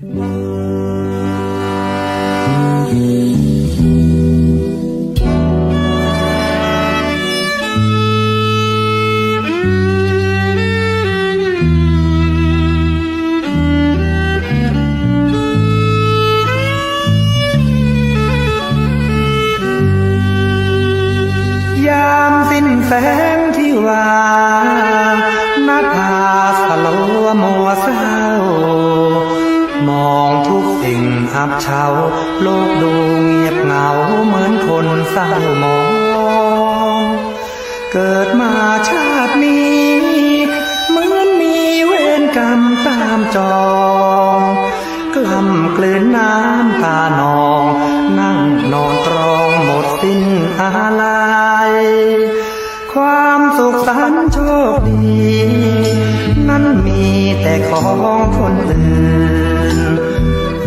ยามสิ้นแสงที่ว่านัดหาสลัวมัวเศร้า องทุกสิ่งอับเฉาโลกดูเงียบเหงาเหมือนคนเศร้ามอง เกิดมาชาตินี้เหมือนมีเวรกรรมตามจองกล้ำกลืนน้ำตานอง นั่งนอนตรองหมดสิ้นอะไรความสุขสันต์โชคดี นั้นมีแต่ของคนอื่น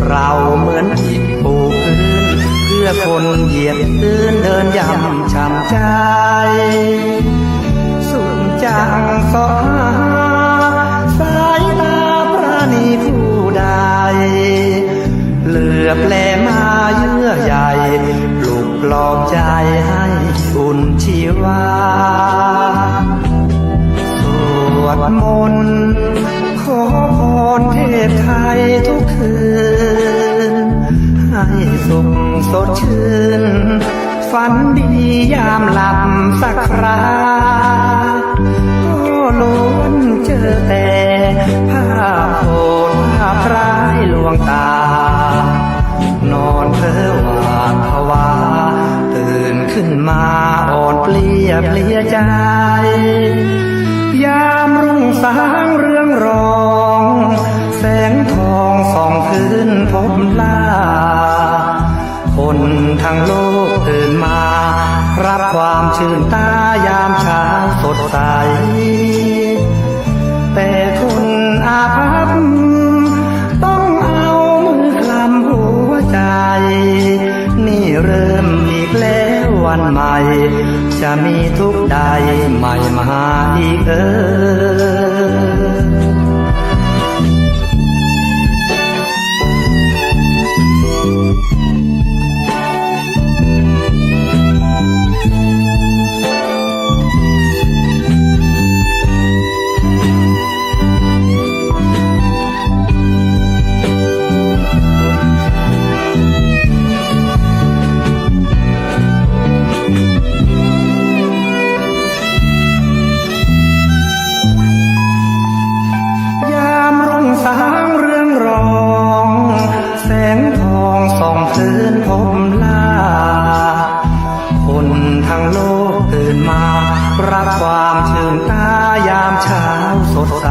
เราเหมือนอิฐปูพื้น เพื่อคนเหยียบพื้นเดินย่ำช้ำใจสุดจังสอหาสายตาปราณีผู้ใดเหลือบแลมาเยื่อใหญ่ปลุกปลอบใจให้อุ่นชีวาสวดมนต์ขอพรเทพไทยทุกคืน สุขสดชื่น ฝันดียามหลับสักคราก็ล้วนเจอแต่ภาพโหดภาพร้ายลวงตา นอนเพ้อหวาดภาวา ตื่นขึ้นมาอ่อนเปลี่ยเพลียใจยา ความชื่นตายามเช้าสดใส แต่คนอาภัพต้องเอามือคลำหัวใจ นี่เริ่มอีกแล้ววันใหม่ จะมีทุกใดใหม่มาอีกเออ ส่องพื้นพบล่าคนทั้งโลกตื่นมา รับความชื่นตายามเช้าสดใส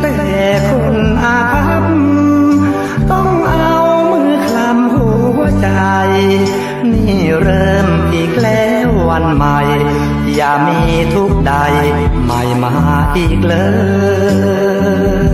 แต่คนอาภัพต้องเอามือคลำหัวใจ นี่เริ่มอีกแล้ววันใหม่ อย่ามีทุกใด ใหม่มาอีกเลย